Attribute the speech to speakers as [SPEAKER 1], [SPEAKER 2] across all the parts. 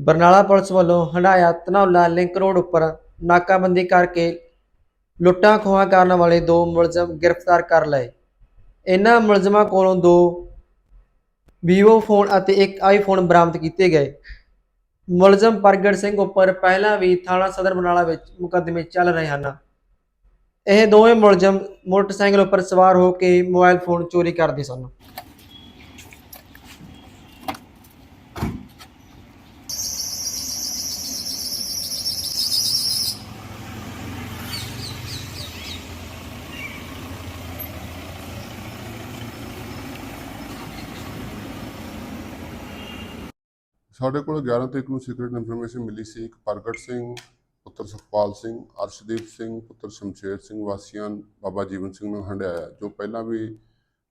[SPEAKER 1] Barnala police ਵੱਲੋਂ ਹੰਡਾਇਆ Dhanaula link road ਉੱਪਰ ਨਾਕਾਬੰਦੀ ਕਰਕੇ ਲੁੱਟਾਂ ਖੋਹਾਂ ਕਰਨ ਵਾਲੇ ਦੋ ਮੁਲਜ਼ਮ ਗ੍ਰਿਫਤਾਰ ਕਰ ਲਏ। ਇਹਨਾਂ ਮੁਲਜ਼ਮਾਂ ਕੋਲੋਂ ਦੋ ਵੀਵੋ ਫੋਨ ਅਤੇ ਇੱਕ ਆਈਫੋਨ ਬਰਾਮਦ ਕੀਤੇ ਗਏ। ਮੁਲਜ਼ਮ ਪ੍ਰਗਟ ਸਿੰਘ ਉੱਪਰ ਪਹਿਲਾਂ ਵੀ ਥਾਣਾ ਸਦਰ ਬਰਨਾਲਾ ਵਿੱਚ ਮੁਕੱਦਮੇ ਚੱਲ ਰਹੇ ਹਨ। ਇਹ ਦੋਵੇਂ ਮੁਲਜ਼ਮ ਮੋਟਰਸਾਈਕਲ ਉੱਪਰ ਸਵਾਰ ਹੋ ਕੇ ਮੋਬਾਈਲ ਫੋਨ ਚੋਰੀ ਕਰਦੇ ਸਨ।
[SPEAKER 2] ਸਾਡੇ ਕੋਲ 11 ਤਰੀਕ ਨੂੰ ਸੀਕ੍ਰੀਟ ਇਨਫੋਰਮੇਸ਼ਨ ਮਿਲੀ ਸੀ। ਇੱਕ ਪ੍ਰਗਟ ਸਿੰਘ, ਪੁੱਤਰ ਸੁਖਪਾਲ ਸਿੰਘ, ਅਰਸ਼ਦੀਪ ਸਿੰਘ, ਪੁੱਤਰ ਸ਼ਮਸ਼ੇਰ ਸਿੰਘ ਵਾਸੀਆਂ, ਬਾਬਾ ਜੀਵਨ ਸਿੰਘ ਨੂੰ ਹੰਡਾਇਆ ਜੋ ਪਹਿਲਾਂ ਵੀ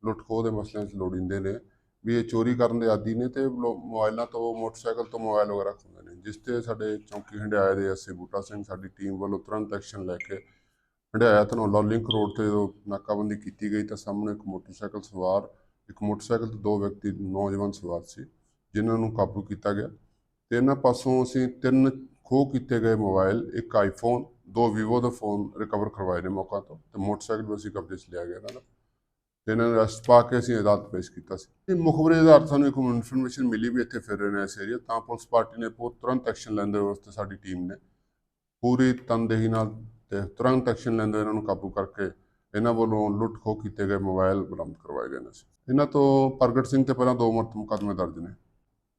[SPEAKER 2] ਲੁੱਟ ਖੋਹ ਦੇ ਮਸਲਿਆਂ 'ਚ ਲੋੜੀਂਦੇ ਨੇ। ਵੀ ਇਹ ਚੋਰੀ ਕਰਨ ਦੇ ਆਦੀ ਨੇ ਤੇ ਲੋ- ਮੋਬਾਈਲਾਂ ਤੋਂ, ਮੋਟਰਸਾਈਕਲ ਤੋਂ ਮੋਬਾਈਲ ਵਗੈਰਾ ਖੋਹਦੇ ਨੇ। ਜਿਸ ਤੇ ਸਾਡੇ ਚੌਂਕੀ ਹੰਡਾਇਆ ਦੇ ਐਸਏ ਬੂਟਾ ਸਿੰਘ, ਸਾਡੀ ਟੀਮ ਵੱਲੋਂ ਤੁਰੰਤ ਐਕਸ਼ਨ ਲੈ ਕੇ ਹੰਡਾਇਆ ਧਨੌਲਾ ਲਿੰਕ ਰੋਡ ਤੇ ਜਦੋਂ ਨਾਕਾਬੰਦੀ ਕੀਤੀ ਗਈ ਤਾਂ ਸਾਹਮਣੇ ਇੱਕ ਮੋਟਰਸਾਈਕਲ ਸਵਾਰ, ਇੱਕ ਮੋਟਰਸਾਈਕਲ ਤੇ ਦੋ ਵਿਅਕਤੀ ਨੌਜਵਾਨ ਸਵਾਰ ਸੀ। ਜਿਨ੍ਹਾਂ ਨੂੰ ਕਾਬੂ ਕੀਤਾ ਗਿਆ। ਤੇ ਇਹਨਾਂ ਪਾਸੋਂ ਅਸੀਂ ਤਿੰਨ ਖੋਹ ਕੀਤੇ ਗਏ ਮੋਬਾਈਲ, ਇੱਕ ਆਈਫੋਨ, ਦੋ ਵੀਵੋ ਦੇ ਫੋਨ ਰਿਕਵਰ ਕਰਵਾਏ ਨੇ ਮੌਕਾ ਤੋਂ ਤੇ ਮੋਟਰਸਾਈਕਲ ਵੀ ਅਸੀਂ ਕਬਜ਼ੇ 'ਚ ਲਿਆ ਗਿਆ ਇਹਨਾਂ ਦਾ। ਤੇ ਇਹਨਾਂ ਨੂੰ ਅਰੈਸਟ ਪਾ ਕੇ ਅਸੀਂ ਅਦਾਲਤ ਪੇਸ਼ ਕੀਤਾ ਸੀ। ਇਹ ਮੁਖਬਰੀ ਦੇ ਆਧਾਰ ਸਾਨੂੰ ਇੱਕ ਇਨਫੋਰਮੇਸ਼ਨ ਮਿਲੀ ਵੀ ਇੱਥੇ ਫਿਰ ਰਹੇ ਨੇ ਇਸ ਏਰੀਆ ਤਾਂ ਪੁਲਿਸ ਪਾਰਟੀ ਨੇ ਪੂਰ ਤੁਰੰਤ ਐਕਸ਼ਨ ਲੈਂਦੇ ਵਾਸਤੇ ਸਾਡੀ ਟੀਮ ਨੇ ਪੂਰੀ ਤਨਦੇਹੀ ਨਾਲ ਤੇ ਤੁਰੰਤ ਐਕਸ਼ਨ ਲੈਂਦੇ ਹੋਏ ਇਹਨਾਂ ਨੂੰ ਕਾਬੂ ਕਰਕੇ ਇਹਨਾਂ ਵੱਲੋਂ ਲੁੱਟ ਖੋਹ ਕੀਤੇ ਗਏ ਮੋਬਾਈਲ ਬਰਾਮਦ ਕਰਵਾਏ ਗਏ ਨੇ। ਇਹਨਾਂ ਤੋਂ ਪ੍ਰਗਟ ਸਿੰਘ ਤੇ ਪਹਿਲਾਂ ਦੋ ਮਰਤ ਮੁਕੱਦਮੇ ਦਰਜ ਨੇ।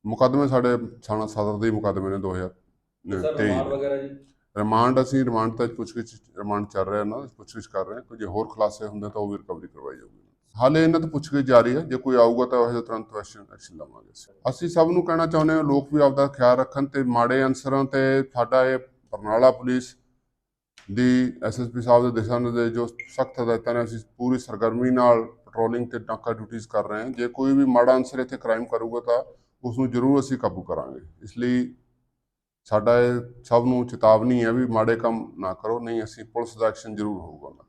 [SPEAKER 2] ਮੁਕੱਦਮੇ ਸਾਡੇ ਥਾਣਾ ਸਦਰ ਦੇ ਹੀ ਮੁਕੱਦਮੇ ਨੇ 2023
[SPEAKER 3] ਸਰ ਰਿਮਾਂਡ ਵਗੈਰਾ ਜੀ?
[SPEAKER 2] ਰਿਮਾਂਡ ਅਸੀਂ ਰਿਮਾਂਡ ਤੱਕ ਪੁੱਛਗਿੱਛ ਰਿਮਾਂਡ ਚੱਲ ਰਿਹਾ ਨਾ ਪੁੱਛਗਿੱਛ ਕਰ ਰਹੇ ਹਾਂ। ਕੋਈ ਜੇ ਹੋਰ ਖੁਲਾਸੇ ਹੁੰਦੇ ਤਾਂ ਉਹ ਵੀ ਰਿਕਵਰੀ ਕਰਵਾਈ ਜਾਊਗੀ। ਹਾਲੇ ਇਹਨਾਂ ਤੋਂ ਪੁੱਛਗਿੱਛ ਜਾਰੀ ਹੈ। ਜੇ ਕੋਈ ਆਊਗਾ ਤਾਂ ਉਹ ਤੁਰੰਤ ਐਕਸ਼ਨ ਐਕਸ਼ਨ ਲਵਾਂਗੇ ਅਸੀਂ। ਅਸੀਂ ਸਭ ਨੂੰ ਕਹਿਣਾ ਚਾਹੁੰਦੇ ਹਾਂ ਲੋਕ ਵੀ ਆਪਦਾ ਖਿਆਲ ਰੱਖਣ ਤੇ ਮਾੜੇ ਅਨਸਰਾਂ ਤੇ ਸਾਡਾ ਇਹ ਬਰਨਾਲਾ ਪੁਲਿਸ ਦੀ ਐਸਐਸਪੀ ਸਾਹਿਬ ਦੇ ਦਿਸ਼ਾ ਨਿਰਦੇਸ਼ ਜੋ ਸਖਤ ਹਦਾਇਤਾਂ ਨੇ ਅਸੀਂ ਪੂਰੀ ਸਰਗਰਮੀ ਨਾਲ ਪੈਟਰੋਲਿੰਗ ਤੇ ਡਾਕਾ ਡਿਊਟੀਆਂ ਕਰ ਰਹੇ ਹਾਂ। ਜੇ ਕੋਈ ਵੀ ਮਾੜਾ ਅਨਸਰ ਇੱਥੇ ਕ੍ਰਾਈਮ ਕਰੂਗਾ ਤਾਂ ਉਸ ਨੂੰ ਜ਼ਰੂਰ ਅਸੀਂ ਕਾਬੂ ਕਰਾਂਗੇ। ਇਸ ਲਈ ਸਾਡਾ ਇਹ ਸਭ ਨੂੰ ਚੇਤਾਵਨੀ ਹੈ ਵੀ ਮਾੜੇ ਕੰਮ ਨਾ ਕਰੋ, ਨਹੀਂ, ਅਸੀਂ ਪੁਲਿਸ ਦਾ ਐਕਸ਼ਨ ਜ਼ਰੂਰ ਹੋਊਗਾ ਉਹਨਾਂ ਤੇ।